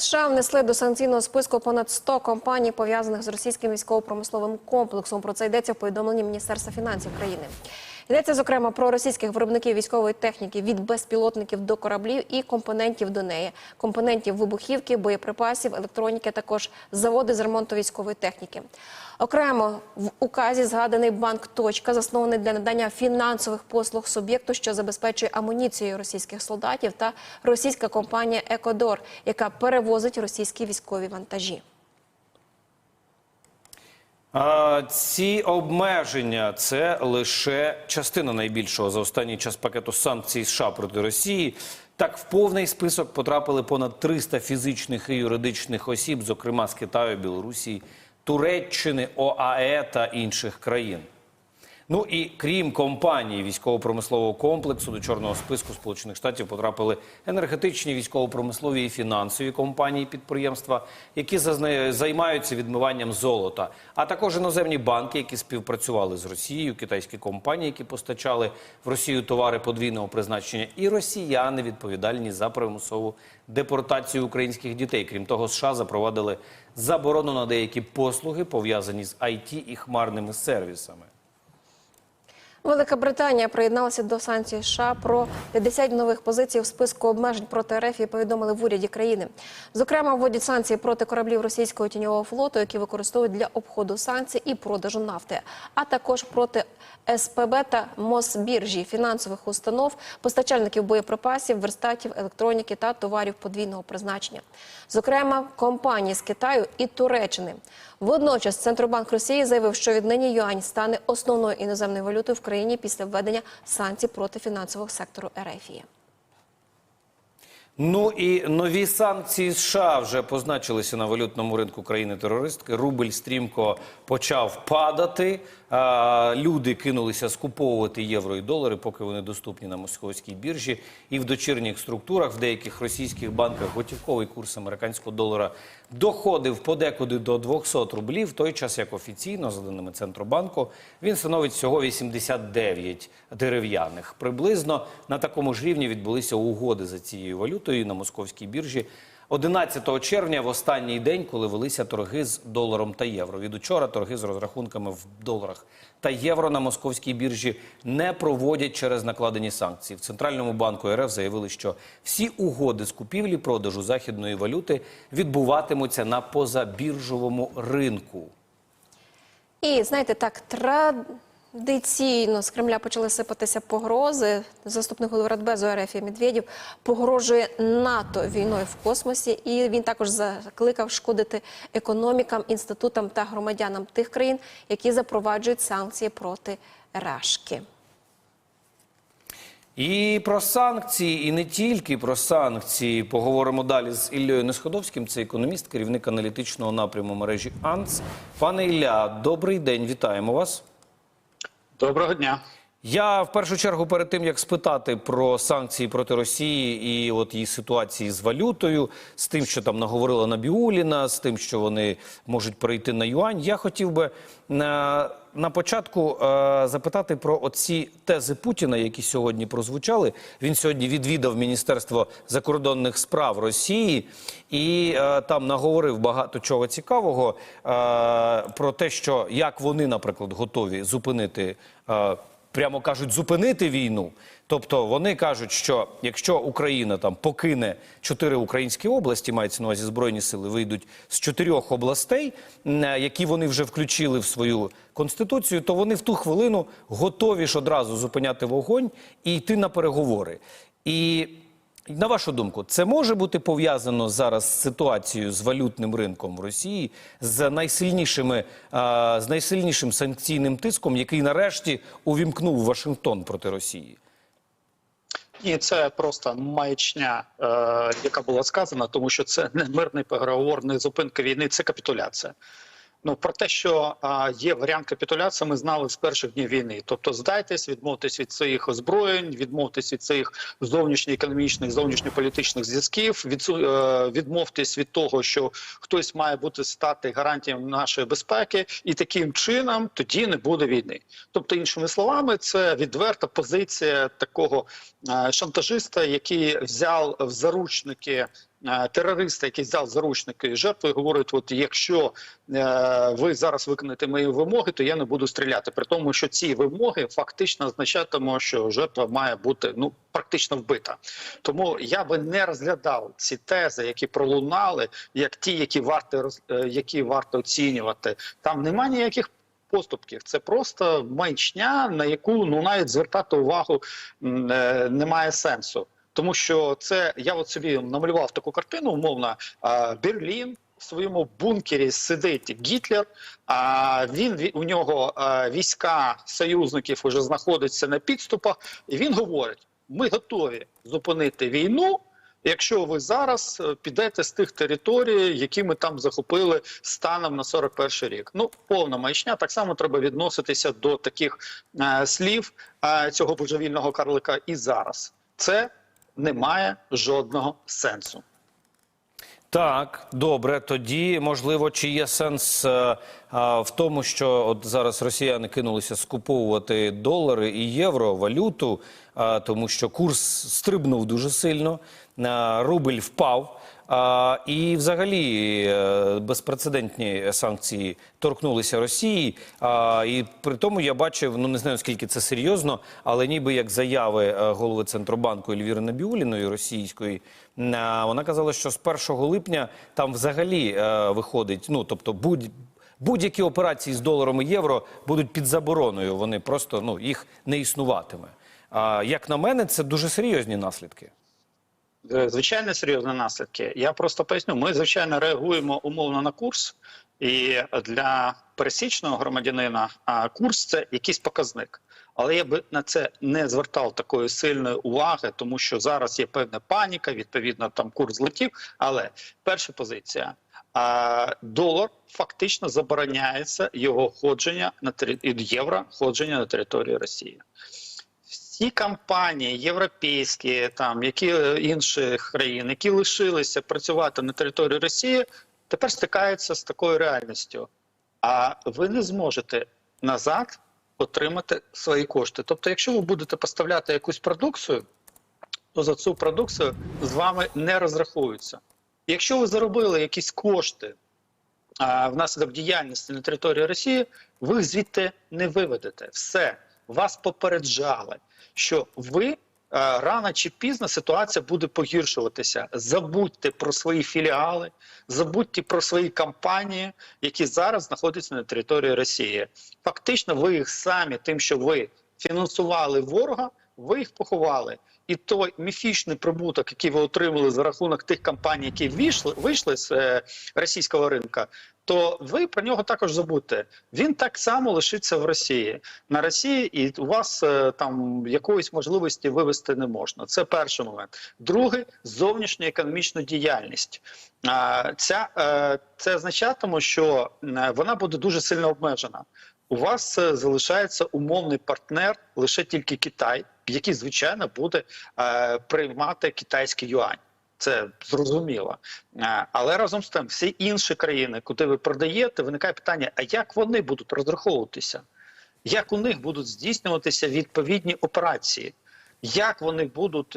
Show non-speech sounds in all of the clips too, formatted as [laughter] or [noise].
США внесли до санкційного списку понад 100 компаній, пов'язаних з російським військово-промисловим комплексом. Про це йдеться в повідомленні Міністерства фінансів країни. Йдеться зокрема про російських виробників військової техніки від безпілотників до кораблів і компонентів до неї, компонентів вибухівки, боєприпасів, електроніки, також заводи з ремонту військової техніки. Окремо в указі згаданий банк «Точка», заснований для надання фінансових послуг суб'єкту, що забезпечує амуніцією російських солдатів, та російська компанія «Екодор», яка перевозить російські військові вантажі. Ці обмеження це лише частина найбільшого за останній час пакету санкцій США проти Росії. Так, в повний список потрапили понад 300 фізичних і юридичних осіб, зокрема з Китаю, Білорусі, Туреччини, ОАЕ та інших країн. Ну і крім компаній військово-промислового комплексу до чорного списку Сполучених Штатів потрапили енергетичні, військово-промислові і фінансові компанії підприємства, які займаються відмиванням золота, а також іноземні банки, які співпрацювали з Росією, китайські компанії, які постачали в Росію товари подвійного призначення, і росіяни відповідальні за примусову депортацію українських дітей. Крім того, США запровадили заборону на деякі послуги пов'язані з IT і хмарними сервісами. Велика Британія приєдналася до санкцій США про 50 нових позицій в списку обмежень проти РФ і повідомили в уряді країни. Зокрема, вводять санкції проти кораблів російського тіньового флоту, які використовують для обходу санкцій і продажу нафти, а також проти СПБ та Мосбіржі, фінансових установ, постачальників боєприпасів, верстатів, електроніки та товарів подвійного призначення. Зокрема, компанії з Китаю і Туреччини. Водночас Центробанк Росії заявив, що віднині юань стане основною іноземною валютою в країні після введення санкцій проти фінансового сектору РФ. Ну і нові санкції США вже позначилися на валютному ринку країни-терористки. Рубль стрімко почав падати. А, люди кинулися скуповувати євро і долари, поки вони доступні на московській біржі. І в дочірніх структурах в деяких російських банках готівковий курс американського долара доходив подекуди до 200 рублів. В той час, як офіційно, за даними Центробанку, він становить всього 89 дерев'яних. Приблизно на такому ж рівні відбулися угоди за цією валютою на московській біржі. 11 червня, в останній день, коли велися торги з доларом та євро. Від учора торги з розрахунками в доларах та євро на московській біржі не проводять через накладені санкції. В центральному банку РФ заявили, що всі угоди з купівлі-продажу західної валюти відбуватимуться на позабіржовому ринку. І знаєте, так традиційно з Кремля почали сипатися погрози. Заступник голови Радбезу РФ Медведєв погрожує НАТО війною в космосі, і він також закликав шкодити економікам, інститутам та громадянам тих країн, які запроваджують санкції проти Рашки. І про санкції, і не тільки про санкції. Поговоримо далі з Іллею Несходовським. Це економіст, керівник аналітичного напряму мережі АНС. Пане Ілля, добрий день, вітаємо вас. Доброго дня. Я в першу чергу перед тим як спитати про санкції проти Росії і от її ситуації з валютою, з тим, що там наговорила Набіуліна, з тим, що вони можуть перейти на юань. Я хотів би на, на початку е, запитати про оці тези Путіна, які сьогодні прозвучали. Він сьогодні відвідав Міністерство закордонних справ Росії і е, там наговорив багато чого цікавого е, про те, що як вони, наприклад, готові зупинити. Е, прямо кажуть, зупинити війну. Тобто вони кажуть, що якщо Україна там покине чотири українські області, мається на увазі збройні сили, вийдуть з чотирьох областей, які вони вже включили в свою конституцію, то вони в ту хвилину готові ж одразу зупиняти вогонь і йти на переговори. І на вашу думку, це може бути пов'язано зараз з ситуацією з валютним ринком в Росії, з найсильнішими з найсильнішим санкційним тиском, який нарешті увімкнув Вашингтон проти Росії? Ні, це просто маячня, е, яка була сказана, тому що це не мирний переговор, не зупинка війни, це капітуляція. Ну про те, що а, є варіант капітуляції, ми знали з перших днів війни. Тобто, здайтесь, відмовтесь від своїх озброєнь, відмовтесь від своїх зовнішньоекономічних, зовнішньополітичних зв'язків. Від, е, відмовтесь від того, що хтось має бути стати гарантієм нашої безпеки, і таким чином тоді не буде війни. Тобто, іншими словами, це відверта позиція такого е, шантажиста, який взяв в заручники терориста, який взяв заручники жертви, говорить: от якщо е, ви зараз виконаєте мої вимоги, то я не буду стріляти. При тому, що ці вимоги фактично означатимуть, що жертва має бути ну практично вбита. Тому я би не розглядав ці тези, які пролунали, як ті, які варто е, які варто оцінювати. Там немає ніяких. Поступків це просто маячня, на яку ну навіть звертати увагу е, немає сенсу, тому що це я от собі намалював таку картину, умовно Берлін. В своєму бункері сидить Гітлер. А він ві- у нього війська союзників вже знаходяться на підступах, і він говорить: ми готові зупинити війну, якщо ви зараз е, підете з тих територій, які ми там захопили станом на 41 рік. Ну, повна маячня. Так само треба відноситися до таких е, слів е, цього божевільного карлика і зараз. Це не має жодного сенсу. Так, добре. Тоді можливо, чи є сенс е, а, в тому, що от зараз росіяни кинулися скуповувати долари і євро, валюту, а, тому що курс стрибнув дуже сильно, а, рубль впав. І взагалі е, безпрецедентні санкції торкнулися Росії. І при тому я бачив, ну не знаю скільки це серйозно, але ніби як заяви е, голови Центробанку Ельвіри Набіуліної російської, вона казала, що з 1 липня там взагалі е, виходить, ну тобто будь. Будь-які операції з доларом і євро будуть під забороною. Вони просто ну їх не існуватиме. А як на мене, це дуже серйозні наслідки. Е, Звичайно, серйозні наслідки. Я просто поясню. Ми звичайно реагуємо умовно на курс, і для пересічного громадянина курс це якийсь показник. Але я би на це не звертав такої сильної уваги, тому що зараз є певна паніка. Відповідно, там курс злетів. Але перша позиція. Долар фактично забороняється його ходження на євро ходження на територію Росії всі компанії європейські, там які е, інших країн, які лишилися працювати на території Росії, тепер стикаються з такою реальністю. А ви не зможете назад отримати свої кошти. Тобто, якщо ви будете поставляти якусь продукцію, то за цю продукцію з вами не розрахуються. Якщо ви заробили якісь кошти а, внаслідок діяльності на території Росії, ви їх звідти не виведете. Все, вас попереджали, що ви е, рано чи пізно ситуація буде погіршуватися. Забудьте про свої філіали, забудьте про свої компанії, які зараз знаходяться на території Росії. Фактично, ви їх самі тим, що ви фінансували ворога, ви їх поховали. І той міфічний прибуток, який ви отримали за рахунок тих компаній, які вийшли, вийшли з е, російського ринка, то ви про нього також забудьте. Він так само лишиться в Росії на Росії, і у вас е, там якоїсь можливості вивести не можна. Це перший момент. Другий зовнішня економічна діяльність. А, ця е, це означатиме, що е, вона буде дуже сильно обмежена. У вас е, залишається умовний партнер лише тільки Китай, який звичайно буде е, приймати китайський юань. Це зрозуміло. Е, Але разом з тим, всі інші країни, куди ви продаєте, виникає питання: а як вони будуть розраховуватися? Як у них будуть здійснюватися відповідні операції? Як вони будуть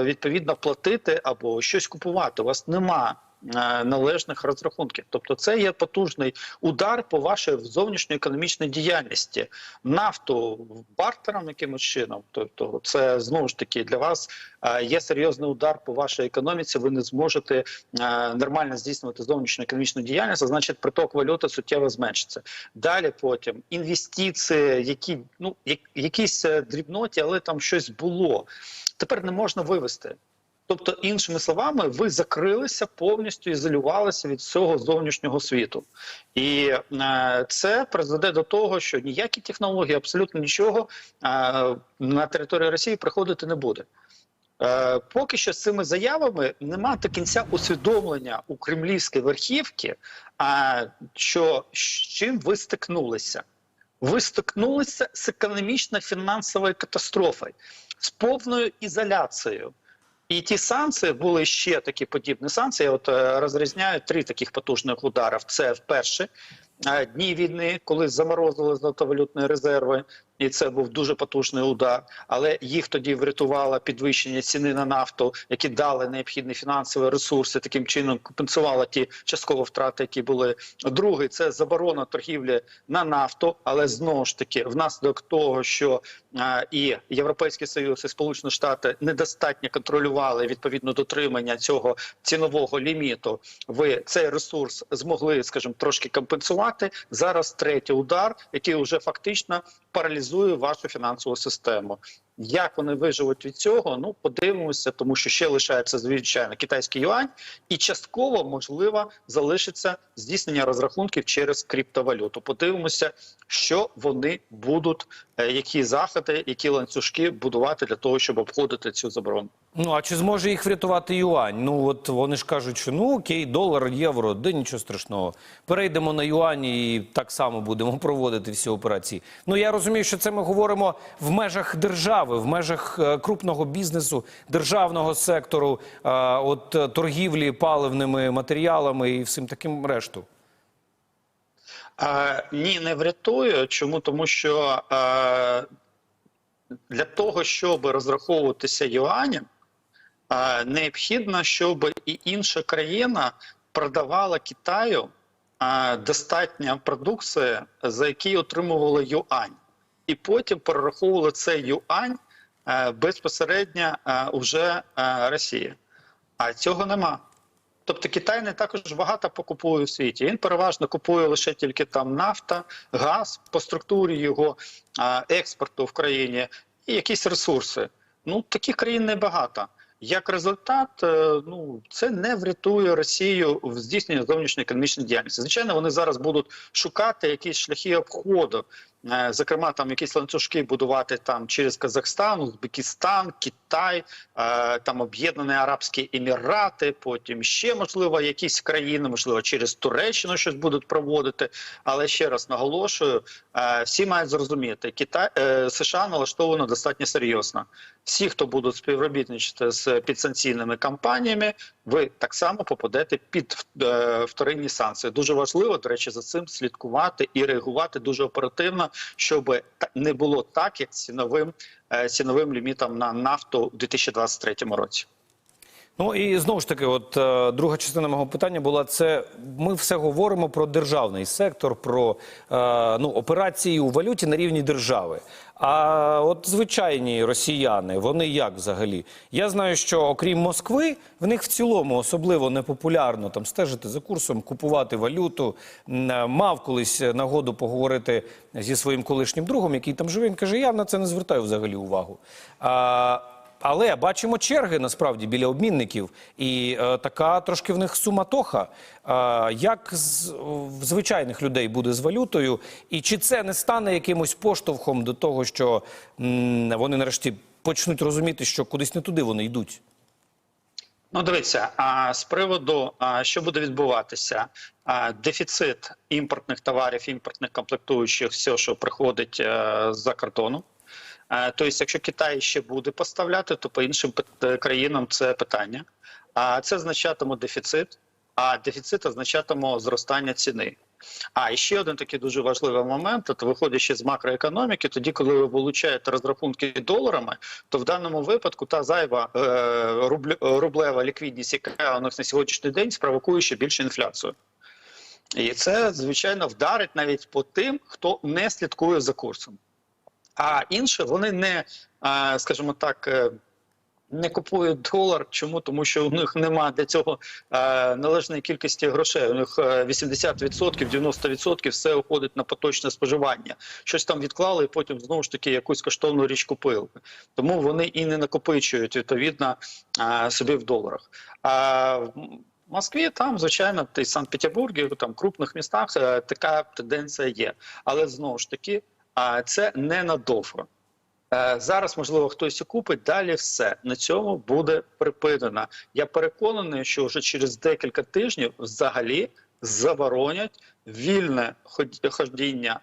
відповідно платити або щось купувати? У вас нема належних розрахунків. Тобто, це є потужний удар по вашій зовнішньоекономічній діяльності. Нафту бартером якимось чином. Тобто, це знову ж таки для вас е, є серйозний удар по вашій економіці. Ви не зможете е, нормально здійснювати зовнішньоекономічну діяльність, а значить, приток валюти суттєво зменшиться. Далі потім інвестиції, які ну якісь е, дрібноті, але там щось було. Тепер не можна вивести. Тобто, іншими словами, ви закрилися повністю ізолювалися від всього зовнішнього світу, і е, це призведе до того, що ніякі технології, абсолютно нічого е, на території Росії приходити не буде. Е, поки що з цими заявами немає до кінця усвідомлення у кремлівській верхівці, а що з чим ви стикнулися. Ви стикнулися з економічно-фінансовою катастрофою, з повною ізоляцією. І ті санкції були ще такі подібні санкції. От е, розрізняють три таких потужних ударів. Це вперше е, дні війни, коли заморозили золотовалютні резерви. І це був дуже потужний удар, але їх тоді врятувало підвищення ціни на нафту, які дали необхідні фінансові ресурси, таким чином компенсувало ті частково втрати, які були. Другий це заборона торгівлі на нафту, але знову ж таки, внаслідок того, що і Європейський Союз і Сполучені Штати недостатньо контролювали відповідно дотримання цього цінового ліміту. Ви цей ресурс змогли, скажімо, трошки компенсувати. Зараз третій удар, який вже фактично паралізує вашу фінансову систему. Як вони виживуть від цього? Ну подивимося, тому що ще лишається звичайно китайський юань, і частково можливо залишиться здійснення розрахунків через криптовалюту. Подивимося, що вони будуть, е, які заходи, які ланцюжки будувати для того, щоб обходити цю заборону. Ну а чи зможе їх врятувати юань? Ну от вони ж кажуть, що ну окей, долар, євро, де нічого страшного. Перейдемо на юань і так само будемо [laughs] проводити всі операції. Ну я розумію, що це ми говоримо в межах держави, в межах е, крупного бізнесу, державного сектору, е, от е, торгівлі паливними матеріалами і всім таким решту. Е, ні, не врятує. Чому? Тому що е, для того, щоб розраховуватися юанем, необхідно, щоб і інша країна продавала Китаю е, достатньо продукції, за які отримувала юань, і потім перераховували цей юань е, безпосередньо е, уже е, Росії. А цього нема. Тобто Китай не також багато покупує у світі. Він переважно купує лише тільки там нафта, газ по структурі його експорту в країні і якісь ресурси. Ну таких країн небагато. Як результат, е, ну це не врятує Росію в здійсненні зовнішньої економічної діяльності. Звичайно, вони зараз будуть шукати якісь шляхи обходу, зокрема, там якісь ланцюжки будувати там через Казахстан, Узбекистан, Китай, е, там Об'єднані Арабські Емірати, потім ще можливо якісь країни, можливо, через Туреччину щось будуть проводити. Але ще раз наголошую, е, всі мають зрозуміти, Китай е, США налаштовано достатньо серйозно. Всі, хто будуть співробітничати з підсанкційними кампаніями, ви так само попадете під е, вторинні санкції. Дуже важливо, до речі, за цим слідкувати і реагувати дуже оперативно, щоб не було так, як ціновим е, ціновим лімітом на нафту у 2023 році. Ну і знову ж таки, от е, друга частина мого питання була: це ми все говоримо про державний сектор, про е, ну операції у валюті на рівні держави. А от звичайні росіяни, вони як взагалі? Я знаю, що окрім Москви, в них в цілому особливо непопулярно там стежити за курсом, купувати валюту. Е, Мав колись нагоду поговорити зі своїм колишнім другом, який там живе. Він каже: я на це не звертаю взагалі увагу. А, але бачимо черги насправді біля обмінників, і е, така трошки в них суматоха. Е, як з, в звичайних людей буде з валютою, і чи це не стане якимось поштовхом до того, що м, вони нарешті почнуть розуміти, що кудись не туди вони йдуть? Ну, дивіться, а з приводу, а, що буде відбуватися, а, дефіцит імпортних товарів, імпортних комплектуючих, все, що приходить е, з-за кордону. Е, Тобто, якщо Китай ще буде поставляти, то по іншим країнам це питання. А це означатиме дефіцит, а дефіцит означатиме зростання ціни. А і ще один такий дуже важливий момент: от виходячи з макроекономіки, тоді, коли ви вилучаєте розрахунки доларами, то в даному випадку та зайва е, рублева ліквідність, яка у нас на сьогоднішній день спровокує ще більше інфляцію. І це, звичайно, вдарить навіть по тим, хто не слідкує за курсом. А інші вони не, е, скажімо так, е, не купують долар. Чому? Тому що у них немає для цього е, належної кількості грошей. У них е, 80%, 90% все уходить на поточне споживання. Щось там відклали, і потім знову ж таки якусь коштовну річ купили. Тому вони і не накопичують відповідно е, собі в доларах. А в Москві там, звичайно, й Санкт-Петербургі, там крупних містах е, така тенденція є. Але знову ж таки, а, це ненадовго. Е, Зараз, можливо, хтось і купить, далі все на цьому буде припинено. Я переконаний, що вже через декілька тижнів взагалі заборонять вільне ходіння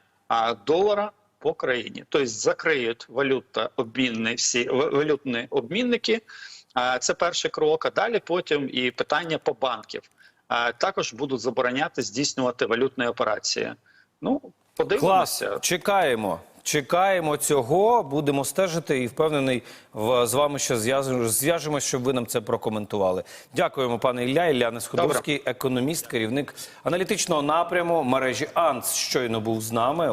долара по країні. Тобто закриють валюта обмінні всі валютні обмінники. Це перший крок. А далі потім і питання по банків. Також будуть забороняти здійснювати валютні операції. Ну, Клас, чекаємо. Чекаємо цього, будемо стежити і впевнений, в, з вами ще зв'яжемось, щоб ви нам це прокоментували. Дякуємо, пане Ілля. Ілля Несходовський, економіст, керівник аналітичного напряму мережі АНС. Щойно був з нами.